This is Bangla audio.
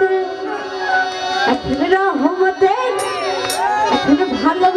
রহমতে এখন রহমতে এখন ভালো